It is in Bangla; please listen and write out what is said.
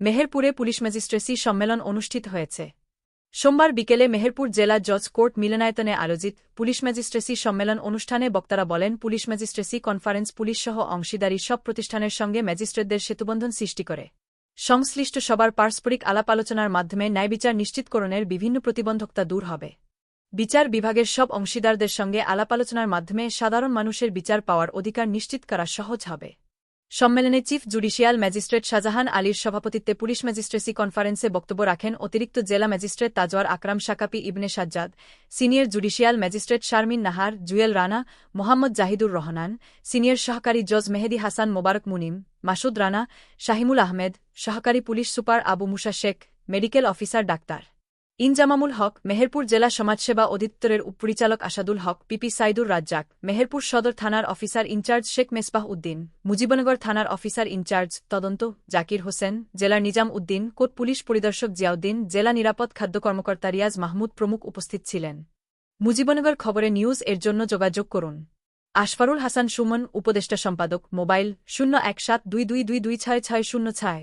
মেহেরপুরে পুলিশ ম্যাজিস্ট্রেসি সম্মেলন অনুষ্ঠিত হয়েছে। সোমবার বিকেলে মেহেরপুর জেলা জজ কোর্ট মিলনায়তনে আয়োজিত পুলিশ ম্যাজিস্ট্রেসি সম্মেলন অনুষ্ঠানে বক্তারা বলেন, পুলিশ ম্যাজিস্ট্রেসি কনফারেন্স পুলিশসহ অংশীদারি সব প্রতিষ্ঠানের সঙ্গে ম্যাজিস্ট্রেটদের সেতুবন্ধন সৃষ্টি করে। সংশ্লিষ্ট সবার পারস্পরিক আলাপ আলোচনার মাধ্যমে ন্যায়বিচার নিশ্চিতকরণের বিভিন্ন প্রতিবন্ধকতা দূর হবে। বিচার বিভাগের সব অংশীদারদের সঙ্গে আলাপ আলোচনার মাধ্যমে সাধারণ মানুষের বিচার পাওয়ার অধিকার নিশ্চিত করা সহজ হবে। সম্মেলনে চিফ জুডিশিয়াল ম্যাজিস্ট্রেট শাহজাহান আলীর সভাপতিত্বে পুলিশ ম্যাজিস্ট্রেসি কনফারেন্সে বক্তব্য রাখেন অতিরিক্ত জেলা magistrate Tajwar Akram Shakapi Ibne Sajjad, senior judicial magistrate Sharmin Nahar, Jewel Rana, Mohammad Jahidur Rahman, senior সহকারী জজ মেহেদি হাসান মোবারক মুনিম, মাসুদ রানা, শাহিমুল আহমেদ, সহকারী police super Abu Musa Sheikh, medical officer doctor. Inzamamul Haque, Meherpur জেলা সমাজসেবা অধিদপ্তরের উপপরিচালক আসাদুল হক, পিপি সাইদুর রাজ্জাক, মেহেরপুর সদর থানার officer in charge Sheikh Mesbah Uddin, Mujibnagar থানার অফিসার ইনচার্জ তদন্ত জাকির হোসেন জেলার নিজাম উদ্দিন, কোট পুলিশ পরিদর্শক জিয়াউদ্দিন, জেলা নিরাপদ খাদ্য কর্মকর্তা রিয়াজ মাহমুদ প্রমুখ উপস্থিত ছিলেন। মুজিবনগর খবরে নিউজ এর জন্য যোগাযোগ করুন। আশফারুল হাসান সুমন, উপদেষ্টা সম্পাদক, মোবাইল শূন্য এক সাত দুই দুই দুই দুই ছয় ছয় শূন্য ছয়।